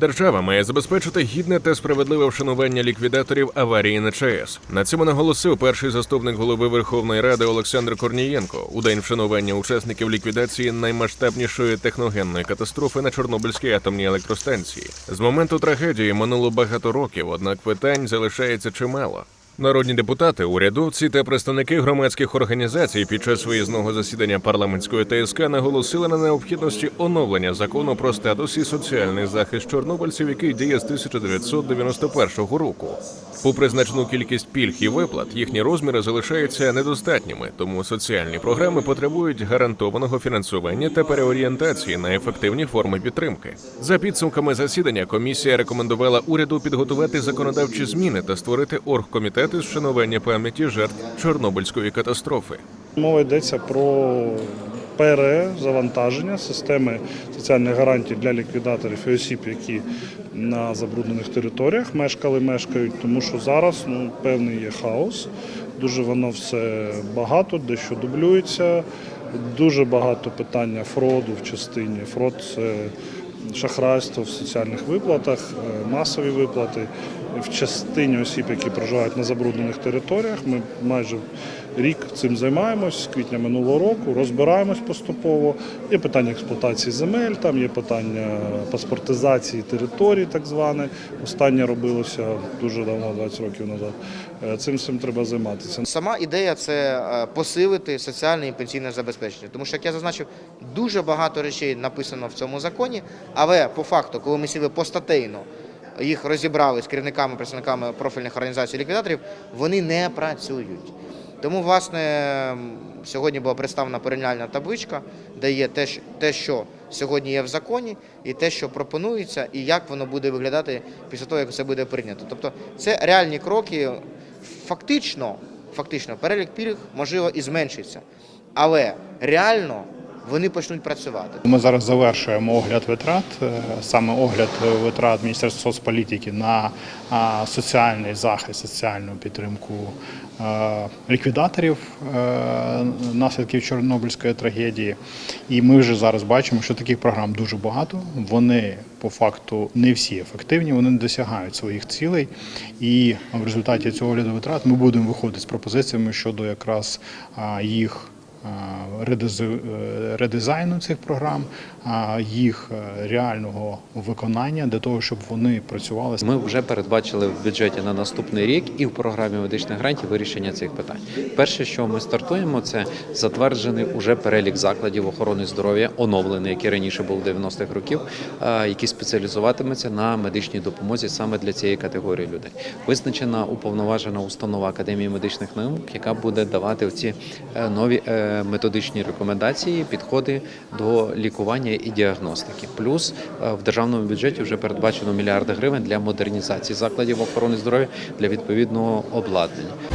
Держава має забезпечити гідне та справедливе вшанування ліквідаторів аварії на ЧАЕС. На цьому наголосив перший заступник голови Верховної Ради Олександр Корнієнко у день вшанування учасників ліквідації наймасштабнішої техногенної катастрофи на Чорнобильській атомній електростанції. З моменту трагедії минуло багато років, однак питань залишається чимало. Народні депутати, урядовці та представники громадських організацій під час виїзного засідання парламентської ТСК наголосили на необхідності оновлення закону про статус і соціальний захист чорнобильців, який діє з 1991 року. Попри значну кількість пільг і виплат, їхні розміри залишаються недостатніми, тому соціальні програми потребують гарантованого фінансування та переорієнтації на ефективні форми підтримки. За підсумками засідання комісія рекомендувала уряду підготувати законодавчі зміни та створити з вшанування пам'яті жертв Чорнобильської катастрофи. Мова йдеться про перезавантаження системи соціальних гарантій для ліквідаторів і осіб, які на забруднених територіях мешкали, мешкають, тому що зараз ну, певний є хаос. Дуже воно все багато, дещо дублюється. Дуже багато питання фроду в частині. Фрод це шахрайство в соціальних виплатах, е, масові виплати. В частині осіб, які проживають на забруднених територіях, ми майже рік цим займаємось з квітня минулого року, розбираємось поступово. Є питання експлуатації земель, там є питання паспортизації територій, так зване. Останнє робилося дуже давно, 20 років назад. Е, Цим всім треба займатися. Сама ідея це е, посилити соціальне і пенсійне забезпечення. Тому що, як я зазначив, дуже багато речей написано в цьому законі, але по факту, коли ми сіли постатейно, їх розібрали з керівниками, представниками профільних організацій ліквідаторів, вони не працюють. Тому, власне, сьогодні була представлена порівняльна табличка, де є те, що сьогодні є в законі, і те, що пропонується, і як воно буде виглядати після того, як це буде прийнято. Тобто, це реальні кроки. Фактично, фактично, перелік пільг можливо і зменшиться, але реально вони почнуть працювати. Ми зараз завершуємо огляд витрат, е, саме огляд витрат Міністерства соцполітики на соціальний захист, соціальну підтримку е, ліквідаторів е, наслідків Чорнобильської трагедії. І ми вже зараз бачимо, що таких програм дуже багато. Вони по факту не всі ефективні, вони не досягають своїх цілей. І в результаті цього огляду витрат ми будемо виходити з пропозиціями щодо якраз їх е, редизайну цих програм, їх е, реального виконання для того, щоб вони працювали. Ми вже передбачили в бюджеті на наступний рік і в програмі медичних грантів вирішення цих питань. Перше, що ми стартуємо, це затверджений уже перелік закладів охорони здоров'я, оновлений, який раніше був 90-х років, а, який спеціалізуватиметься на медичній допомозі саме для цієї категорії людей. Визначена уповноважена установа Академії медичних наук, яка буде давати ці нові е, методичні рекомендації, підходи до лікування і діагностики. Плюс е, в державному бюджеті вже передбачено мільярди гривень для модернізації закладів охорони здоров'я для відповідного обладнання.